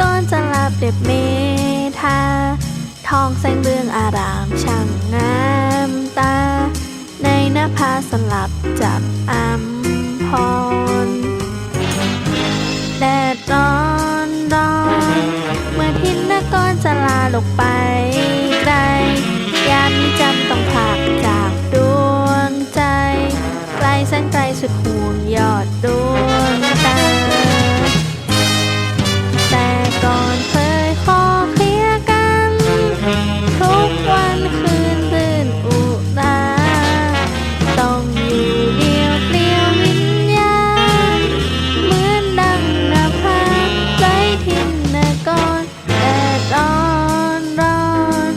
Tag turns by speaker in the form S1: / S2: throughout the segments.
S1: ก่อนจะลับเด็บเมธาทองแสงเรืองอารามช่างงามตา ในหน้าผาสลับจับอัมพรแดดร้อนร้อนเมื่อทินนกรจะลาลงไปไกลยามนี้จำต้องพลากจากดวงใจ ไกลแสนไกลสุดหูยอดดวง วันคืนรื่นอุราต้องอยู่เดียวเปลี่ยววิญญาณเหมือนดังนภาใจทินนกรแดดร้อนร้อน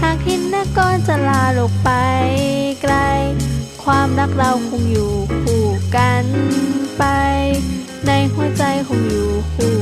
S1: หากทินนกรจะลาลงไปไกล ความรักเราคงอยู่คู่กันไป ในหัวใจคงอยู่คู่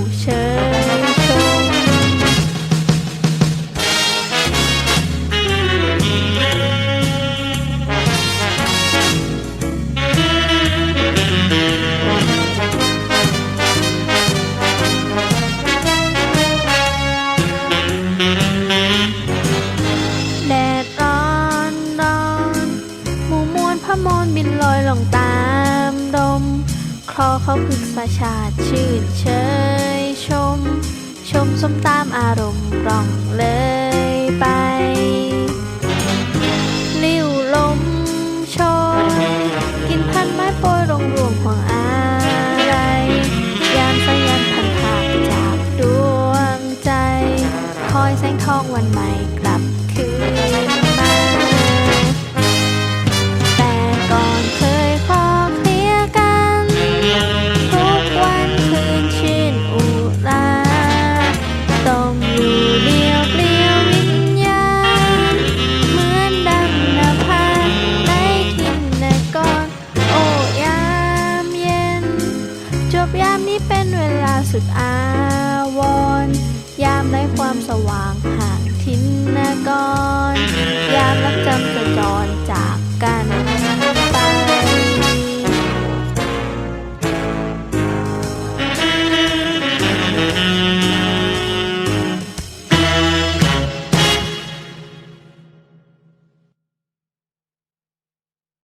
S1: คลอเขาพึกษาชาติชื่นเชยชม ชมสมตามอารมณ์ร่องเลยไปลิ้วลมโชยกินพันไม้โปรยลงรวงห่วงอะไร ยามสยันพันผาจากดวงใจ คอยแสงทองวันใหม่กลับามนี้เป็นเวลาสุดอาวรยามได้ความสว่างห่างทินนกร ยามรักจำจะจร